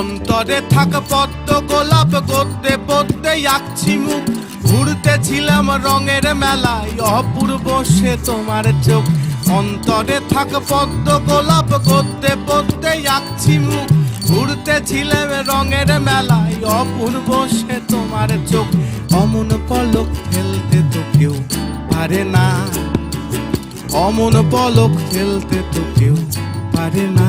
অন্তরে থাক পদ্ম, গোলাপ করতে পড়তে আঁকছি মুখ। ঘুরতেছিলাম রঙের মেলায়, অপূর্ব সে তোমার চোখ। অন্তরে থাক পদ্ম, গোলাপ করতে পড়তে আঁকছি মুখ। ঘুরতেছিলাম রঙের মেলায়, অপূর্ব সে তোমার চোখ। অমন পলক ফেলতে তো কেউ পারে না। অমন পলক ফেলতে তো কেউ পারে না।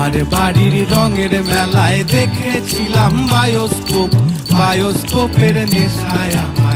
তোমার বাড়ির রঙের মেলায় দেখেছিলাম বায়োস্কোপ বায়োস্কোপের নেশায় আমার